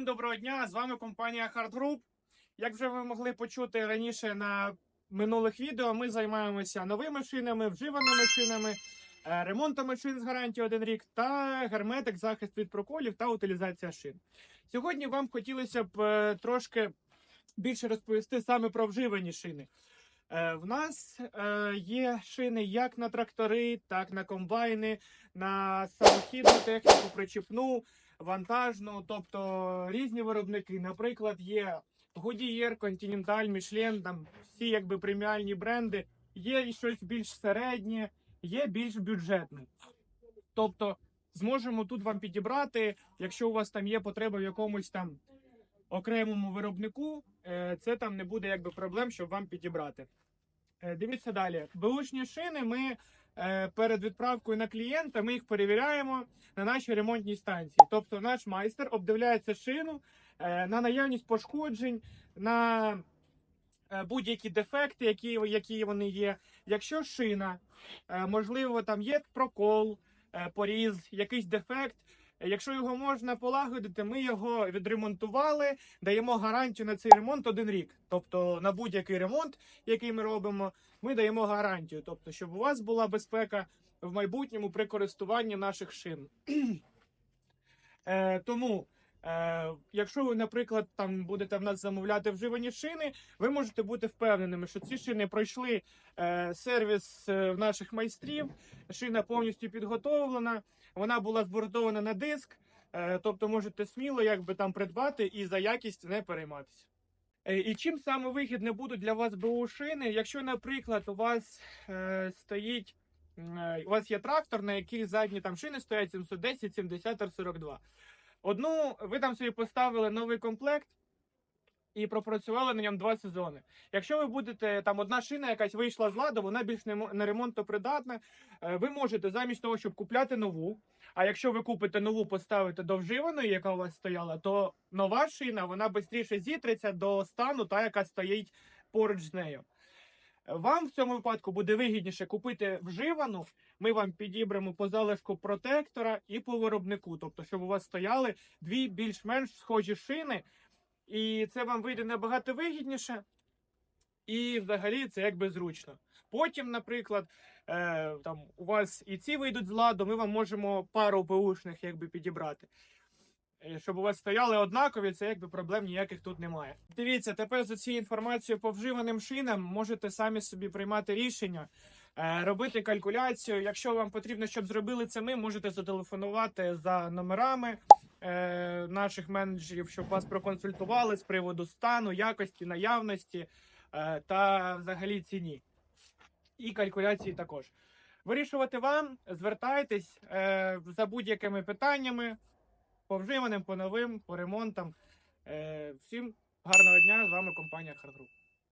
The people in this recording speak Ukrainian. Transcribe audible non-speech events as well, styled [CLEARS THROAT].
Всім доброго дня! З вами компанія Hard Group. Як вже ви могли почути раніше на минулих відео, ми займаємося новими шинами, вживаними шинами, е, ремонтом шин з гарантією 1 рік та герметик, захист від проколів та утилізація шин. Сьогодні вам хотілося б е, трошки більше розповісти саме про вживані шини. Е, В нас е, є шини як на трактори, так на комбайни, на самохідну техніку, причіпну, вантажну, тобто різні виробники. Наприклад, є Goodyear, Continental, Michelin, там всі якби преміальні бренди. Є і щось більш середнє, є більш бюджетне. Тобто зможемо тут вам підібрати, якщо у вас там є потреба в якомусь там окремому виробнику, е, це там не буде якби проблем, щоб вам підібрати. Е, Дивіться далі. Беушні шини ми е, перед відправкою на клієнта ми їх перевіряємо на нашій ремонтній станції. Тобто наш майстер обдивляється шину на наявність пошкоджень, на будь-які дефекти, які, які вони є. Якщо шина, можливо, там є прокол, поріз, якийсь дефект. Якщо його можна полагодити, ми його відремонтували, даємо гарантію на цей ремонт один рік. Тобто на будь-який ремонт, який ми робимо, ми даємо гарантію. Тобто, щоб у вас була безпека в майбутньому при користуванні наших шин. [CLEARS THROAT] Е, тому, е, якщо ви, наприклад, там будете в нас замовляти вживані шини, ви можете бути впевненими, що ці шини пройшли е, сервіс е, в наших майстрів. Шина повністю підготовлена, вона була збортована на диск. Е, тобто можете сміло якби там придбати і за якість не перейматися. Е, І чим саме вигідне будуть для вас БУ шини, якщо, наприклад, у вас е, стоїть е, у вас є трактор, на який задні там шини стоять 710, 70 R42. Одну ви там собі поставили новий комплект і пропрацювали на ньому два сезони. Якщо ви будете там одна шина якась вийшла з ладу, вона більш не, не ремонтопридатна. е, Ви можете замість того, щоб купляти нову. А якщо ви купите нову, поставите до вживаної, яка у вас стояла, то нова шина вона швидше зітреться до стану, та яка стоїть поруч з нею. Вам в цьому випадку буде вигідніше купити вживану. Ми вам підібремо по залишку протектора і по виробнику. Тобто, щоб у вас стояли дві більш-менш схожі шини, і це вам вийде набагато вигідніше. І взагалі це якби зручно. Потім, наприклад, е, там у вас і ці вийдуть з ладу, ми вам можемо пару беушних якби підібрати. Е, Щоб у вас стояли однакові, це якби проблем ніяких тут немає. Дивіться, тепер за цією інформацією по вживаним шинам можете самі собі приймати рішення, е, робити калькуляцію. Якщо вам потрібно, щоб зробили це ми, можете зателефонувати за номерами е, наших менеджерів, щоб вас проконсультували з приводу стану, якості, наявності та взагалі ціні. І калькуляції також. Вирішувати вам, звертайтесь за будь-якими питаннями по вживаним, по новим, по ремонтам. Е, всім гарного дня! З вами компанія Hard Group.